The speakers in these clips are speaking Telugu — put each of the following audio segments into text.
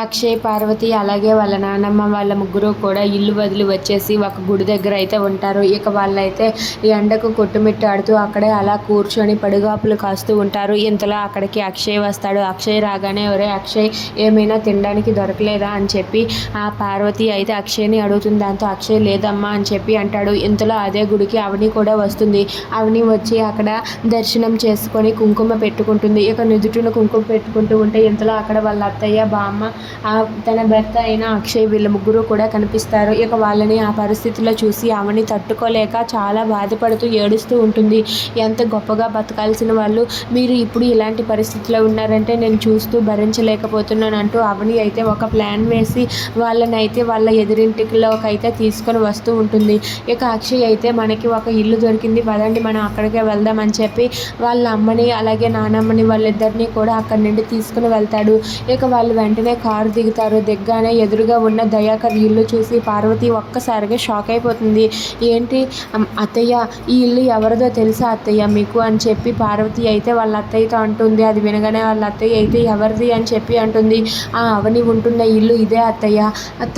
అక్షయ్ పార్వతి అలాగే వాళ్ళ నానమ్మ వాళ్ళ ముగ్గురు కూడా ఇల్లు వదిలి వచ్చేసి ఒక గుడి దగ్గర అయితే ఉంటారు. ఇక వాళ్ళైతే ఈ ఎండకు కొట్టుమిట్టాడుతూ అక్కడే అలా కూర్చొని పడుగాపులు కాస్తూ ఉంటారు. ఇంతలో అక్కడికి అక్షయ్ వస్తాడు. అక్షయ్ రాగానే ఒరే అక్షయ్ ఏమైనా తినడానికి దొరకలేదా? అని చెప్పి ఆ పార్వతి అయితే అక్షయ్ని అడుగుతుంది. దాంతో అక్షయ్ లేదమ్మా అని చెప్పి అంటాడు. ఇంతలో అదే గుడికి అవని కూడా వస్తుంది. అవని వచ్చి అక్కడ దర్శనం చేసుకొని కుంకుమ పెట్టుకుంటుంది. ఇక నుదుటిన కుంకుమ పెట్టుకుంటూ ఉంటే ఇంతలో అక్కడ వాళ్ళ అత్తయ్య బామ్మ తన భర్త అయిన అక్షయ్ వీళ్ళ ముగ్గురు కూడా కనిపిస్తారు. ఇక వాళ్ళని ఆ పరిస్థితిలో చూసి ఆమెని తట్టుకోలేక చాలా బాధపడుతూ ఏడుస్తూ ఉంటుంది. ఎంత గొప్పగా బతకాల్సిన వాళ్ళు మీరు ఇప్పుడు ఇలాంటి పరిస్థితిలో ఉన్నారంటే నేను చూస్తూ భరించలేకపోతున్నాను అంటూ అవని అయితే ఒక ప్లాన్ వేసి వాళ్ళని అయితే వాళ్ళ ఎదురింటిలోకి అయితే తీసుకొని వస్తూ ఉంటుంది. ఇక అక్షయ్ అయితే మనకి ఒక ఇల్లు దొరికింది. పదండి మనం అక్కడికే వెళ్దామని చెప్పి వాళ్ళ అమ్మని అలాగే నానమ్మని వాళ్ళిద్దరిని కూడా అక్కడి నుండి తీసుకుని వెళ్తాడు. ఇక వాళ్ళు వెంటనే కారు దిగుతారు. దిగ్గానే ఎదురుగా ఉన్న దయాకర్ ఇల్లు చూసి పార్వతి ఒక్కసారిగా షాక్ అయిపోతుంది. ఏంటి? అత్తయ్య ఈ ఇల్లు ఎవరిదో తెలుసా అత్తయ్య? మీకు అని చెప్పి పార్వతి అయితే వాళ్ళ అత్తయ్యతో అంటుంది. అది వినగానే వాళ్ళ అత్తయ్య అయితే ఎవరిది అని చెప్పి అంటుంది. ఆ అవని ఉంటున్న ఇల్లు ఇదే అత్తయ్య.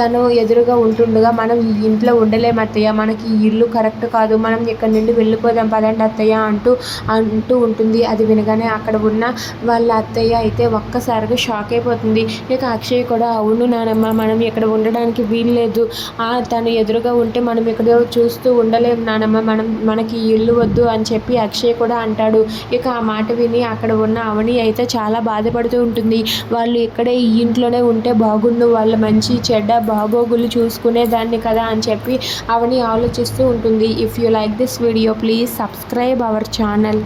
తను ఎదురుగా ఉంటుండగా మనం ఈ ఇంట్లో ఉండలేము అత్తయ్య. మనకి ఈ ఇల్లు కరెక్ట్ కాదు. మనం ఇక్కడ నుండి వెళ్ళిపోదాం పదండి అత్తయ్య అంటూ అంటూ ఉంటుంది. అది వినగానే అక్కడ ఉన్న వాళ్ళ అత్తయ్య అయితే ఒక్కసారిగా షాక్ అయిపోతుంది. ఇక అక్షయ్ కూడా అవును నానమ్మ. మనం ఇక్కడ ఉండడానికి వీల్లేదు. ఆ తను ఎదురుగా ఉంటే మనం ఇక్కడ చూస్తూ ఉండలేం నానమ్మ. మనం మనకి ఇల్లు వద్దు అని చెప్పి అక్షయ్ కూడా అంటాడు. ఇక ఆ మాట విని అక్కడ ఉన్న అవని అయితే చాలా బాధపడుతూ ఉంటుంది. వాళ్ళు ఇక్కడే ఈ ఇంట్లోనే ఉంటే బాగుండు. వాళ్ళ మంచి చెడ్డ బాగోగులు చూసుకునేదాన్ని కదా అని చెప్పి అవని ఆలోచిస్తూ ఉంటుంది. If you like this video please subscribe our channel